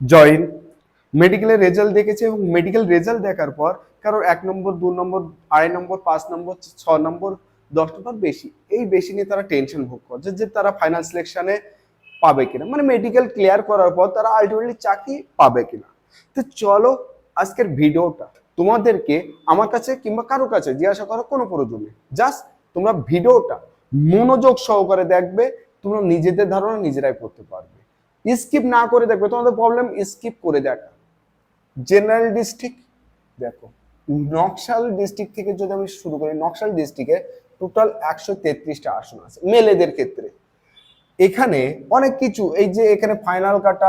Join মেডিকেলের result দেখেছে এবং মেডিকেল রেজাল্ট দেখার পর কারোর এক নম্বর, দু নম্বর, আড়াই নম্বর, পাঁচ নম্বর, ছ নম্বর, দশ নম্বর, বেশি। এই বেশি নিয়ে তারা টেনশন ভোগ করছে যে তারা ফাইনাল সিলেকশনে পাবে কিনা। মানে মেডিকেল ক্লিয়ার করার পর তারা আলটিমেটলি চাকরি পাবে কিনা। তো চলো আজকের ভিডিওটা তোমাদেরকে আমার কাছে কিংবা কারও কাছে জিজ্ঞাসা করার কোনো প্রয়োজন জাস্ট তোমরা ভিডিওটা মনোযোগ সহকারে দেখবে, তোমরা নিজেদের ধারণা নিজেরাই করতে পারবে। স্কিপ না করে দেখবে, তোমাদের প্রবলেম স্কিপ করে দেখা জেনারেল ডিস্ট্রিক্ট দেখো, নকশাল ডিস্ট্রিক্ট থেকে যদি আমি শুরু করি, নকশাল ডিস্ট্রিক্টে টোটাল একশো তেত্রিশটা আসন আছে, মেলেদের ক্ষেত্রে। এখানে অনেক কিছু, এই যে এখানে ফাইনাল কাট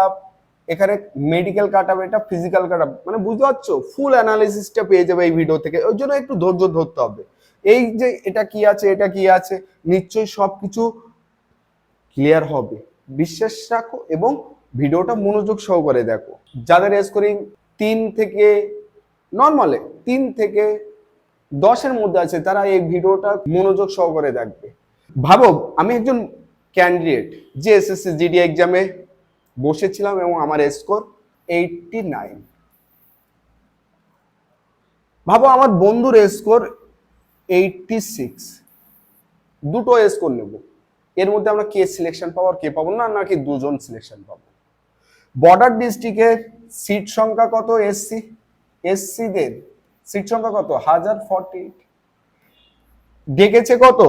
এখানে মেডিকেল কাট এটা ফিজিক্যাল কাট মানে বুঝতে পারছ? ফুল অ্যানালিসিসটা পেয়ে যাবে এই ভিডিও থেকে, ওই জন্য একটু ধৈর্য ধরতে হবে। এই যে এটা কি আছে, এটা কি আছে, নিশ্চয়ই সবকিছু ক্লিয়ার হবে। বিশ্বাস রাখো এবং ভিডিওটা মনোযোগ সহকারে দেখো। যাদের স্কোরিং তিন থেকে নর্মালে তিন থেকে দশের মধ্যে আছে, তারা এই ভিডিওটা মনোযোগ সহকারে দেখবে। ভাবো, আমি একজন ক্যান্ডিডেট যে এসএসসি জিডি এক্সামে বসেছিলাম এবং আমার স্কোর এইটটি নাইন ভাবো, আমার বন্ধুর স্কোর এইটটি সিক্স দুটো স্কোর নেব। এর মধ্যে আমরা কে সিলেকশন পাবো আর কে পাবো না নাকি দুজন সিলেকশন পাবো। বর্ডার ডিস্ট্রিক্টের সিট সংখ্যা কত এসসি এসসিদের সিট সংখ্যা কত? হাজার ফর্টি ডেকেছে কত?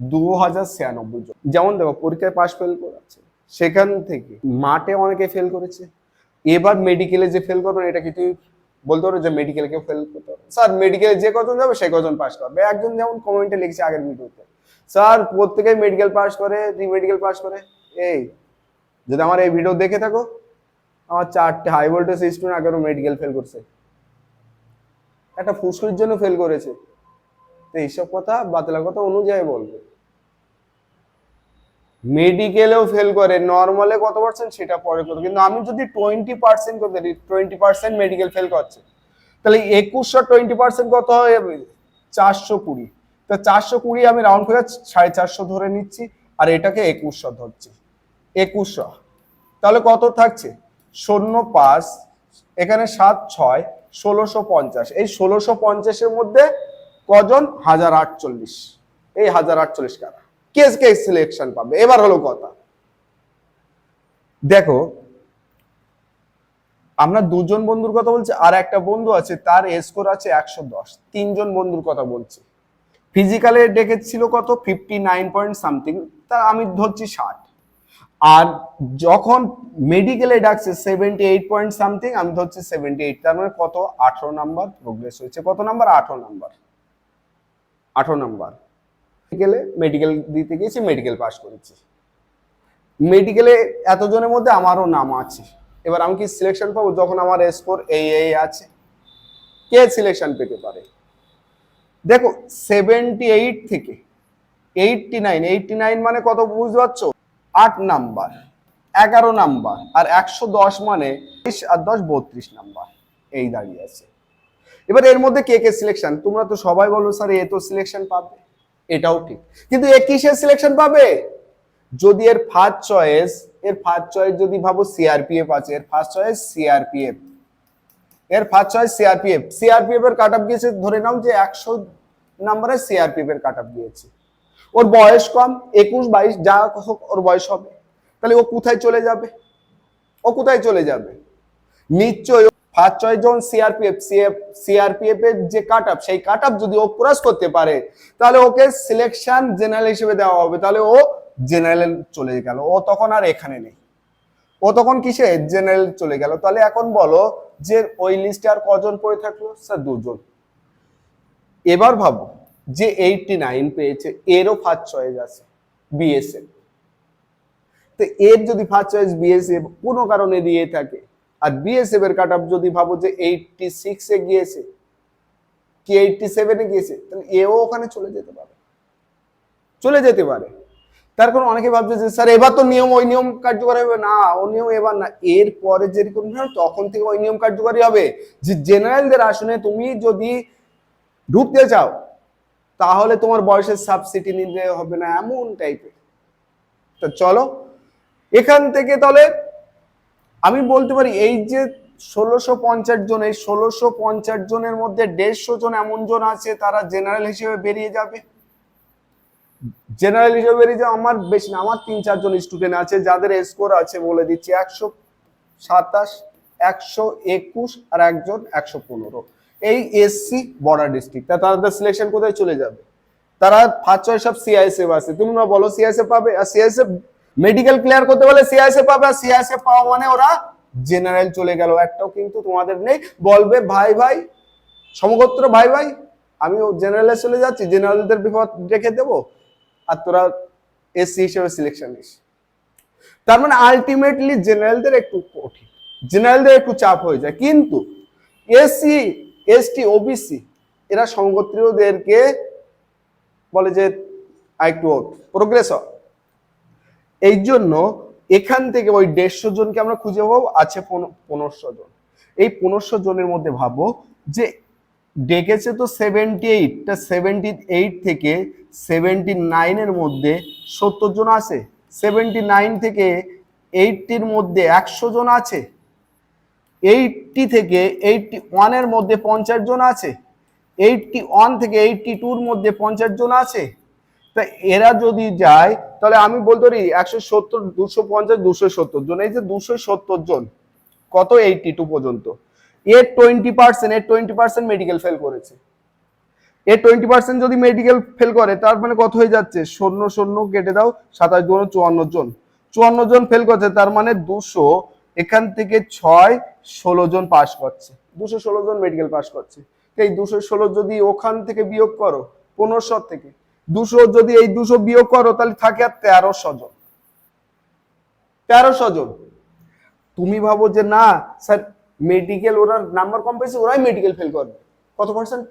দু হাজার ছিয়ানব্বই জন। যেমন দেখো, পরীক্ষায় পাশ ফেল করেছে। সেখান থেকে মাঠে অনেকে ফেল করেছে। এবার মেডিকেলে যে ফেল করবে এটা কি তুই বলতে পারো যে মেডিকেলে কেউ ফেল করতে পারবে? স্যার মেডিকেলে যে কজন যাবে, সে কজন পাস করবে। একজন যেমন কমেন্টে লিখছে আগের ভিডিওতে স্যার, প্রত্যেকেই মেডিকেল পাস করে রি মেডিকেল পাস করে। এই, যদি আমার এই ভিডিও দেখে থাকো, আমার চারটে হাই ভোল্টেজ স্টুডেন্ট আগেরও মেডিকেল ফেল করছে। একটা ফুসকুরির জন্য ফেল করেছে। তো এইসব কথা, বাতলা কথা অনুযায়ী বলবে। মেডিকেলেও ফেল করে নর্মালে কত পার্সেন্ট সেটা পরে কত কিন্তু আমি যদি টোয়েন্টি পার্সেন্ট করতে টোয়েন্টি পার্সেন্ট মেডিকেল ফেল করছে। তাহলে একুশশো টোয়েন্টি পার্সেন্ট কত হয় চারশো কুড়ি। তো চারশো কুড়ি আমি রাউন্ড করে সাড়ে চারশো ধরে নিচ্ছি, আর এটাকে একুশশো ধরছি। একুশশো। তাহলে কত থাকছে? শূন্য পাঁচ, এখানে সাত ছয়, ষোলোশো পঞ্চাশ। এই ষোলোশো পঞ্চাশের মধ্যে কজন? হাজার আটচল্লিশ। এই হাজার আটচল্লিশ কারা? কেস কেস সিলেকশন পাবে? এবার হলো কথা। দেখো, আমরা দুজন বন্ধুর কথা বলছি, আর একটা বন্ধু আছে, তার স্কোর আছে একশো দশ। তিনজন বন্ধুর কথা বলছি। ফিজিক্যালে ডেকেছিল কত? ফিফটি নাইন পয়েন্ট সামথিং তা আমি ধরছি ষাট। আর যখন মেডিকেলে ডাকছে সেভেন্টি এইট পয়েন্ট সামথিং আমি ধরছি সেভেন্টি এইট তার মানে কত? আঠারো নাম্বার প্রোগ্রেস হয়েছে। কত নাম্বার আঠারো নাম্বার আঠারো নাম্বার মেডিকেলে মেডিকেল দিতে গিয়েছি মেডিকেল পাস করেছি। মেডিকেলে এতজনের মধ্যে আমারও নাম আছে। এবার আমি কি সিলেকশন পাবো? যখন আমার স্কোর এই এই আছে। কে সিলেকশন পেতে পারে? দেখো সেভেন্টি এইট থেকে এইটটি নাইন এইটটি নাইন মানে কত বুঝতে পারছ? আট নাম্বার, এগারো নাম্বার, আর একশো দশ মানে বিশ আর দশ বত্রিশ নাম্বার, এই দাঁড়িয়ে আছে। এবার এর মধ্যে কে কে সিলেকশন তোমরা তো সবাই বলো, স্যার, এ তো সিলেকশন পাবে। এটাও ঠিক। কিন্তু এ কিসের সিলেকশন পাবে? যদি এর ফার্স্ট চয়েস এর ফার্স্ট চয়েস যদি ভাবো সিআরপিএফ আছে, এর ফার্স্ট চয়েস সিআরপিএফ এর ফার্স্ট চয়েস সিআরপিএফ সিআরপিএফ এর কাট অফ গিয়েছে, ধরে নাও যে একশো নাম্বারে সিআরপিএফ এর কাট গিয়েছে ওর বয়স কম, একুশ, বাইশ, যা হোক ওর বয়স হবে। তাহলে ও কোথায় চলে যাবে? ও কোথায় চলে যাবে? নিশ্চয়ই ফার্স্ট চয়েস যখন সিআরপিএফ সিআরপিএফ এর যে কাট আপ সেই কাট আপ যদি ও ক্রস করতে পারে, তাহলে ওকে সিলেকশন জেনারেল হিসেবে দেওয়া হবে। তাহলে ও জেনারেল চলে গেল। ও তখন আর এখানে নেই। ও তখন কিসে? জেনারেল চলে গেল। তাহলে এখন বলো যে ওই লিস্টে আর কজন পড়ে থাকল? স্যার, দুজন। এবার ভাবো যে এইটটি নাইন পেয়েছে, এরও ফার্স্ট চয়েস আছে বিএসএফ তো এর যদি ফার্স্ট চয়েস বিএসএফ কোনো কারণে দিয়ে থাকে। আর বিএসএফ এর কাট যদি ভাবো যে এইটটি সিক্সে গিয়েছে, কি এইটটি সেভেনে গিয়েছে, তাহলে এও ওখানে চলে যেতে পারে। চলে যেতে পারে। তার কারণ অনেকে ভাবছে যে, স্যার, এবার তো নিয়ম, ওই নিয়ম কার্যকরী হবে। না, ও নিয়ম এবার না। এর পরে যেরকম তখন থেকে ওই নিয়ম কার্যকরী হবে। যে জেনারেলদের আসনে তুমি যদি ঢুকতে চাও, তাহলে তোমার বয়সের সাবসিডি নিলে হবে না এমন টাইপের তো চলো, এখান থেকে তাহলে আমি বলতে পারি এই যে ষোলোশো পঞ্চাশ জন, এই ষোলোশো পঞ্চাশ জনের মধ্যে দেড়শো জন এমন জন আছে, তারা জেনারেল হিসেবে বেরিয়ে যাবে। জেনারেল হিসেবে বেরিয়ে যাবে আমার বেশি না, আমার তিন চারজন স্টুডেন্ট আছে, যাদের স্কোর আছে বলে দিচ্ছি একশো সাতাশ, একশো একুশ আর একজন একশো পনেরো। এই এসসি বর্ডার ডিস্ট্রিক্ট তা তাদের সিলেকশন কোথায় চলে যাবে? তারা ফার্স্ট চয়েস সব সিআইএসএফ আছে। তুমি না বলো সিআইএসএফ পাবে? আর সিআইএসএফ মেডিকেল ক্লিয়ার করতে বলে সিআইএসএফ পাবে, আর সিআইএসএফ পাওয়া মানে ওরা জেনারেল চলে গেল। একটাও কিন্তু তোমাদের নেই। বলবে, ভাই ভাই, সমগোত্র, ভাই ভাই আমি জেনারেলে চলে যাচ্ছি। জেনারেলদের বিপদ রেখে দেবো, আর তোরা এসসি হিসেবে সিলেকশন নিস। তার মানে আলটিমেটলি জেনারেলদের একটু কঠিন। জেনারেলদের একটু চাপ হয়ে যায়। কিন্তু এসসি এসটি ওবিসি এরা সংগোত্রীয়দেরকে বলে যে আরেকটু প্রোগ্রেস এই জন্য এখান থেকে ওই দেড়শো জনকে আমরা খুঁজে পাবো, আছে পনেরোশো জন। এই পনেরোশো জনের মধ্যে ভাবো যে ডেকেছে তো সেভেন্টি এইট তা সেভেন্টি এইট থেকে সেভেন্টি নাইনের মধ্যে সত্তর জন আছে। সেভেন্টি নাইন থেকে এইটটির মধ্যে একশো জন আছে। এইটটি থেকে এইটটি ওয়ানের মধ্যে পঞ্চাশ জন আছে। এইটটি ওয়ান থেকে এইটটি টুর মধ্যে পঞ্চাশ জন আছে। তা এরা যদি যায়, তাহলে আমি বলতে পারি একশো সত্তর, দুশো পঞ্চাশ, দুশো সত্তর জন। এই যে দুশো সত্তর জন, কত এইটটি টু পর্যন্ত? এর টোয়েন্টি পার্সেন্ট এর টোয়েন্টি পার্সেন্ট মেডিকেল ফেল করেছে। এর টোয়েন্টি পার্সেন্ট যদি মেডিকেল ফেল করে, তার মানে কত হয়ে যাচ্ছে? শূন্য শূন্য কেটে দাও, সাতাশ দুগুণ চুয়ান্ন জন। চুয়ান্ন জন ফেল করছে, তার মানে দুশো এখান থেকে ছয় ষোলো জন পাস করছে। দুশো ষোলো জন মেডিকেল পাস করছে। এই দুশো ষোলো যদি ওখান থেকে বিয়োগ করো, পনেরোশো থেকে, দুশো যদি এই দুশো বিয়োগ করো, তাহলে থাকে আর তেরোশো জন। তেরোশো জন। তুমি ভাবো যে না, স্যার মেডিকেল ওরা নাম্বার কম পেয়েছে, ওরাই মেডিকেল ফেল করবে। কত পার্সেন্ট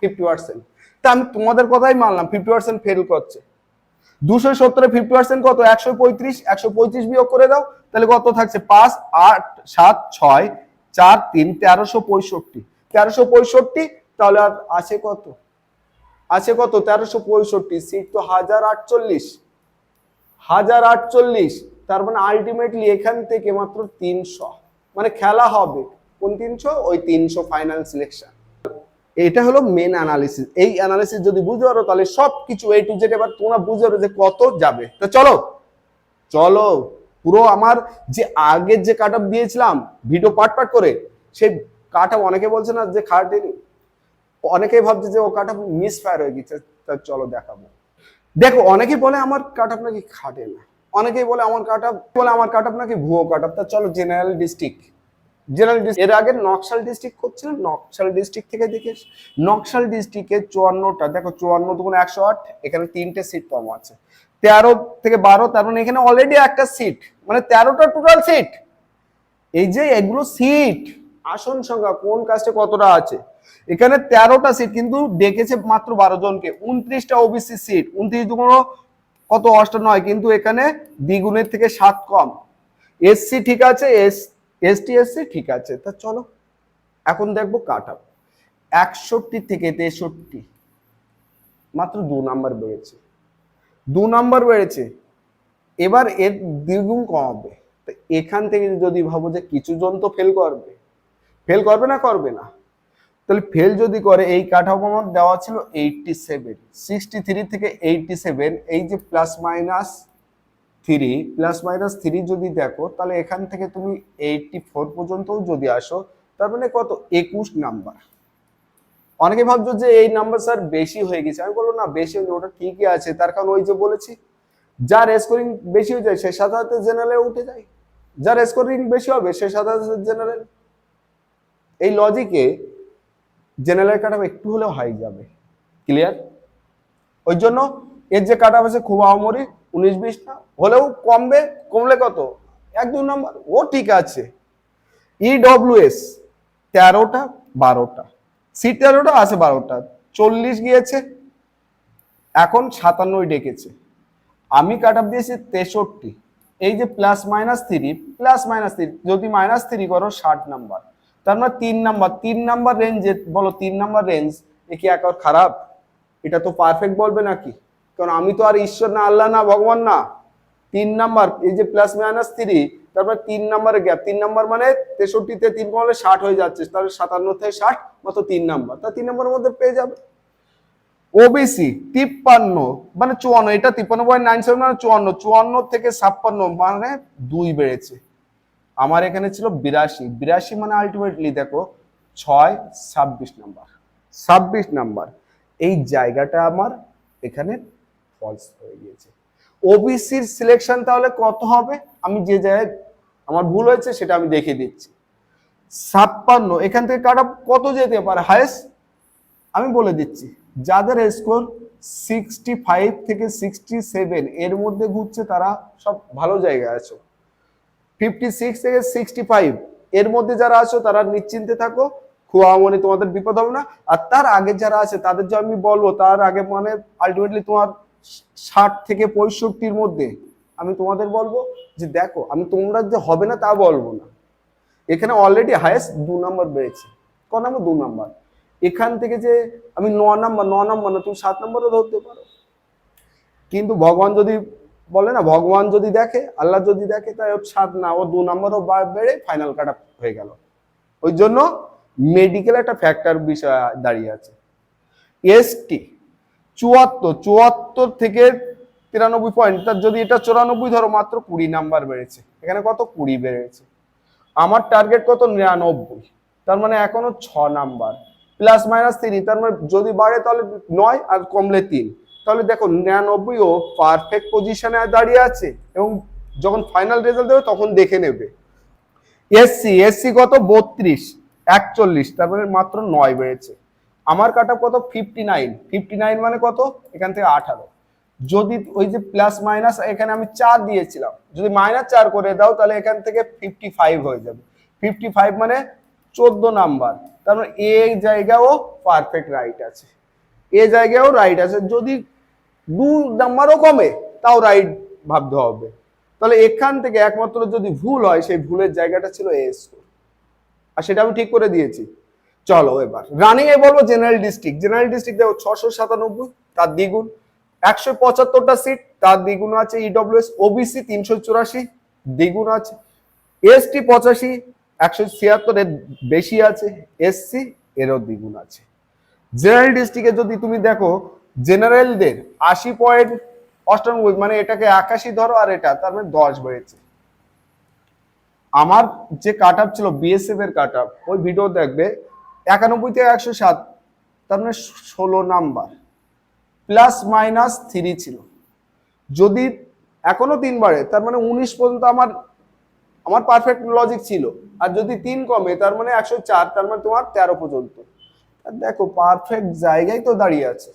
ফিফটি পার্সেন্ট তা আমি তোমাদের কথাই মানলাম ফিফটি পার্সেন্ট ফেল করছে। দুশো সত্তরে ফিফটি পার্সেন্ট কত? একশো পঁয়ত্রিশ? একশো পঁয়ত্রিশ বিয়োগ করে দাও, তাহলে কত থাকছে? পাঁচ, আট, সাত, ছয়, চার, তিন, তেরোশো পঁয়ষট্টি। তেরোশো পঁয়ষট্টি, তাহলে আর আছে কত? আছে কত? তেরোশো পঁয়ষট্টি সিট তো হাজার আটচল্লিশ। হাজার আটচল্লিশ, তার মানে আলটিমেটলি এখান থেকে মাত্র তিনশো। মানে খেলা হবে। কোন তিনশো? ওই তিনশো ফাইনাল সিলেকশন এটা হলো মেন অ্যানালিসিস এই অ্যানালিসিস যদি বুঝতে পারো, তাহলে সব কিছু এ টু জেড এবার তোমরা বুঝতে পারো যে কত যাবে। তো চলো চলো, পুরো আমার যে আগের যে কাট দিয়েছিলাম ভিডিও পার্ট পার্ট করে, সেই কাট অনেকে বলছে না যে খাটেনি অনেকেই ভাবছে যে ও কাট মিস ফায়ার হয়ে গেছে। তা চলো দেখাবো। দেখো অনেকেই বলে আমার কাট নাকি খাটে না। অনেকেই বলে আমার কাট বলে আমার কাট নাকি ভুয়ো কাট তা চলো জেনারেল ডিস্ট্রিক্ট জেনারেল এর আগে নকশাল ডিস্ট্রিক্ট করছিলাম নকশাল ডিস্ট্রিক্ট থেকে দেখে নকশাল ডিস্ট্রিক্টে চুয়ান্নটা, দেখো চুয়ান্ন দুগুণ একশো আট, এখানে তিনটে সিট কম আছে। তেরো থেকে বারো, তার মানে এখানে অলরেডি একটা সিট মানে তেরোটা টোটাল সিট এই যে এগুলো সিট আসন সংখ্যা কোন কাস্টে কতটা আছে? এখানে তেরোটা সিট কিন্তু ডেকেছে মাত্র বারো জনকে, উনত্রিশটা ওবিসি সিট উনত্রিশ দুগুণ কত? অষ্টা নয়, কিন্তু এখানে দ্বিগুণের থেকে সাত কম। এসসি ঠিক আছে এস এসটি এসসি ঠিক আছে, তা চলো। এখন দেখব কাট আপ। একষট্টি থেকে তেষট্টি। মাত্র দু নাম্বার বেড়েছে। দু নাম্বার বেড়েছে। এবার এর দ্বিগুণ কমাবে। তো এখান থেকে যদি ভাবো যে কিছু জন তো ফেল করবে। ফেল করবে না করবে না। তাহলে ফেল যদি করে, এই অফ আমার দেওয়া ছিল এইটটি সেভেন সিক্সটি থ্রি থেকে এইটটি সেভেন এই যে plus minus three plus minus three যদি দেখো, তাহলে এখান থেকে তুমি এইটটি ফোর পর্যন্তও যদি আসো, তার মানে কত? একুশ নাম্বার অনেকে ভাবছ যে এই নাম্বার স্যার বেশি হয়ে গেছে। আমি বলব না, বেশি হয়নি, ওটা ঠিকই আছে। তার কারণ ওই যে বলেছি, যার স্কোরিং বেশি হয়ে যায়, সে সাথে সাথে জেনারেলে উঠে যায়। যার স্কোরিং বেশি হবে, সে সাথে সাথে জেনারেল এই লজিকে জেনারেল কাট একটু হলেও হাই যাবে। ক্লিয়ার ওই জন্য এর যে কাট আছে খুব আহমরি উনিশ বিশটা হলেও কমবে, কমলে কত? এক, দু নম্বর। ও ঠিক আছে। ইডব্লিউএস তেরোটা, বারোটা। সি তেরোটা, আছে বারোটা। চল্লিশ গিয়েছে। এখন সাতান্নই ডেকেছে। আমি কাট আপ দিয়েছি তেষট্টি। এই যে plus minus three plus minus three যদি মাইনাস থ্রি করো, ষাট নাম্বার তার মানে তিন নাম্বার তিন নাম্বার রেঞ্জে বলো তিন নাম্বার রেঞ্জ এ কি একবার খারাপ? এটা তো পারফেক্ট বলবে নাকি? কারণ আমি তো আর ঈশ্বর না, আল্লাহ না, ভগবান না। তিন নাম্বার, এই যে প্লাস মাইনাস থ্রি তারপর তিন নম্বরে গ্যাপ তিন নম্বর মানে তেষট্টিতে তিন কমলে ষাট হয়ে যাচ্ছে, তাহলে সাতান্ন থেকে ষাট, মাত্র তিন নাম্বার। তা তিন নম্বরের মধ্যে পেয়ে যাবে। ওবিসি তিপ্পান্ন মানে চুয়ান্ন, এটা তিপ্পান্ন পয়েন্ট নাইন সেভেন মানে চুয়ান্ন চুয়ান্ন থেকে ছাপ্পান্ন মানে দুই বেড়েছে। আমার এখানে ছিল বিরাশি বিরাশি মানে আলটিমেটলি দেখো, ছয়, ছাব্বিশ নাম্বার। ছাব্বিশ নাম্বার, এই জায়গাটা আমার এখানে ফলস হয়ে গিয়েছে। ওবিসির সিলেকশন তাহলে কত হবে? আমি যে জায়গায় আমার ভুল হয়েছে সেটা আমি দেখে দিচ্ছি। ছাপ্পান্ন, এখান থেকে কাটা কত যেতে পারে? হায়েস্ট আমি বলে দিচ্ছি, যাদের স্কোর সিক্সটি ফাইভ থেকে সিক্সটি সেভেন এর মধ্যে ঘুরছে তারা সব ভালো জায়গায় আছো। ফিফটি সিক্স থেকে সিক্সটি ফাইভ এর মধ্যে যারা আছো তারা নিশ্চিন্তে থাকো খোয়া খুয়ামনি তোমাদের বিপদ হবে না। আর তার আগে যারা আছে, তাদের যে আমি বলব, তার আগে মানে আলটিমেটলি তোমার ষাট থেকে পঁয়ষট্টির মধ্যে আমি তোমাদের বলব যে দেখো, আমি তোমরা যে হবে না তা বলব না। এখানে অলরেডি হায়েস্ট দু নম্বর বেড়েছে। ক নম্বর দু নম্বর এখান থেকে যে আমি ন নম্বর ন নম্বর না, তুমি সাত নম্বরও ধরতে পারো। কিন্তু ভগবান যদি বলে না, ভগবান যদি দেখে, আল্লাহ যদি দেখে, তাই ওর সাত না, ও দু নম্বরও বেড়ে ফাইনাল কাট হয়ে গেল। ওই জন্য মেডিকেল একটা ফ্যাক্টর বিষয় দাঁড়িয়ে আছে। এসটি চুয়াত্তর চুয়াত্তর থেকে তিরানব্বই পয়েন্ট তার যদি এটা চুরানব্বই ধরো, মাত্র কুড়ি নাম্বার বেড়েছে। এখানে কত? কুড়ি বেড়েছে। আমার টার্গেট কত? নিরানব্বই। তার মানে এখনও ছ নাম্বার প্লাস মাইনাস থ্রি তার মানে যদি বাড়ে তাহলে নয় আর কমলে তিন। তাহলে দেখো, নিরানব্বই ও পারফেক্ট পজিশনে দাঁড়িয়ে আছে এবং যখন ফাইনাল রেজাল্ট দেবে, তখন দেখে নেবে। এসসি এসসি কত? বত্রিশ, একচল্লিশ তারপরে মাত্র নয় বেড়েছে। আমার কাটা কত? ফিফটি নাইন ফিফটি নাইন মানে কত? এখান থেকে আঠারো। যদি ওই যে প্লাস মাইনাস এখানে আমি চার দিয়েছিলাম। যদি মাইনাস চার করে দাও, তাহলে এখান থেকে ফিফটি ফাইভ হয়ে যাবে। ফিফটি ফাইভ মানে চোদ্দ নাম্বার। তার মানে এই জায়গাও পারফেক্ট রাইট আছে। এ জায়গায়ও রাইট আছে। যদি দু নাম্বারও কমে, তাও রাইট ভাবতে হবে। তাহলে এখান থেকে একমাত্র যদি ভুল হয়, সেই ভুলের জায়গাটা ছিল এ স্কোর আর সেটা আমি ঠিক করে দিয়েছি। চলো এবার। রানিং এ বলব জেনারেল ডিস্ট্রিক্ট জেনারেল ডিস্ট্রিক্ট দেখো ছশো সাতানব্বই, তার দ্বিগুণ। একশো পঁচাত্তরটা সিট তার দ্বিগুণ আছে ইডব্লিউএস ওবিসি তিনশো চুরাশি, দ্বিগুণ আছে এসটি পঁচাশি, একশো ছিয়াত্তরের বেশি আছে এসসি এরও দ্বিগুণ আছে। জেনারেল ডিস্ট্রিক্টে যদি তুমি দেখো জেনারেলদের আশি পয়েন্ট অষ্টানব্বই মানে এটাকে একাশি ধরো আর এটা, তার মানে দশ বেড়েছে। আমার যে কাট আপ ছিল বিএসএফ এর কাট আপ ওই ভিডিও দেখবে একানব্বই থেকে একশো সাত, তার মানে ষোলো নাম্বার। প্লাস মাইনাস থ্রি ছিল। যদি এখনও তিন বাড়ে, তার মানে উনিশ পর্যন্ত আমার আমার পারফেক্ট লজিক ছিল। আর যদি তিন কমে, তার মানে একশো চার, তার মানে তোমার তেরো পর্যন্ত। দেখো পারফেক্ট জায়গায় তো দাঁড়িয়ে আছে।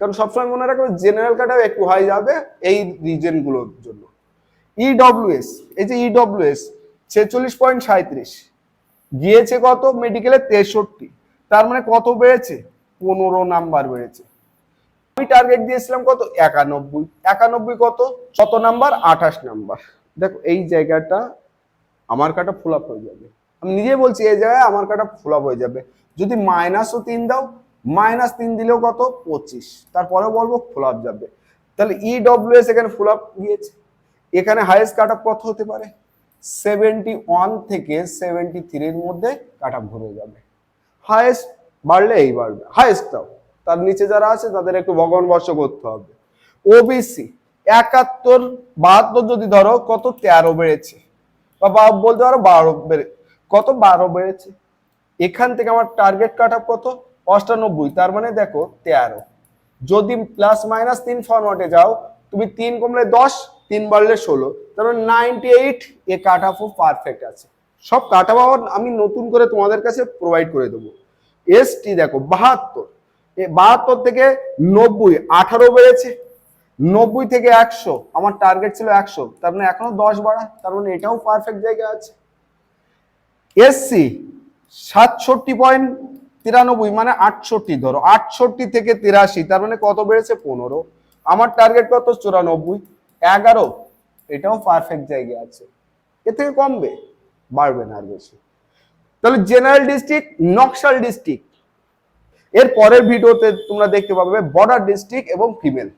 কারণ সবসময় মনে রাখবে জেনারেল কাটাও একটু হাই যাবে এই রিজনগুলোর জন্য। ইডব্লিউএস এই যে ইডব্লিউএস ছেচল্লিশ পয়েন্ট সাঁত্রিশ গিয়েছে কত? মেডিকেলে তেষট্টি। তার মানে কত বেড়েছে? পনেরো নাম্বার বেড়েছে। আমি টার্গেট দিয়েছিলাম কত? একানব্বই। একানব্বই কত? কত নাম্বার? আঠাশ নাম্বার। দেখো, এই জায়গাটা আমার কাটা ফুল হয়ে যাবে। আমি নিজে বলছি, এই জায়গায় আমার কাটা ফুল হয়ে যাবে। যদি মাইনাসও তিন দাও মাইনাস তিন দিলেও কত? পঁচিশ। তারপরে বলব ফুল যাবে। তাহলে ইডব্লিউএস এখানে ফুল গিয়েছে। এখানে হাইয়েস্ট কাট আপ কত হতে পারে? সেভেন্টি ওয়ান থেকে সেভেন্টি থ্রির মধ্যে কাট আপ ঘুরে যাবে। হাইয়েস্ট বাড়লে এই বাড়বে। হাইয়েস্ট তাও। তার নিচে যারা আছে, তাদের একটু ভগবান বর্ষ করতে হবে। ওবিসি একাত্তর, বাহাত্তর যদি ধরো, কত? তেরো বেড়েছে। বা বলতে পারো বারো বেড়ে, কত? বারো বেড়েছে। এখান থেকে আমার টার্গেট কাট আপ কত? অষ্টানব্বই। তার মানে দেখো, তেরো। যদি প্লাস মাইনাস তিন ফরম্যাটে যাও, তুমি তিন কমলে দশ তিন বাড়লে ষোলো, তার মানে নাইনটি এইট এ কাট আপও পারফেক্ট আছে। সব কাট আপ আমি নতুন করে তোমাদের কাছে প্রোভাইড করে দেবো। এসটি দেখো, বাহাত্তর বাহাত্তর থেকে নব্বই, আঠারো বেড়েছে, নব্বই থেকে একশো, আমার টার্গেট ছিল একশো, তার মানে এখনও দশ বাড়া তার মানে এটাও পারফেক্ট জায়গা আছে। এসসি সাতষট্টি পয়েন্ট তিরানব্বই মানে আটষট্টি ধরো, আটষট্টি থেকে তিরাশি, তার মানে কত বেড়েছে? পনেরো, আমার টার্গেট কত? চুরানব্বই এগারো, এটাও পারফেক্ট জায়গায় আছে। এর থেকে কমবে? বাড়বে না আর বেশি। তাহলে জেনারেল ডিস্ট্রিক্ট নকশাল ডিস্ট্রিক্ট এর পরের ভিডিওতে তোমরা দেখতে পাবে বর্ডার ডিস্ট্রিক্ট এবং ফিমেল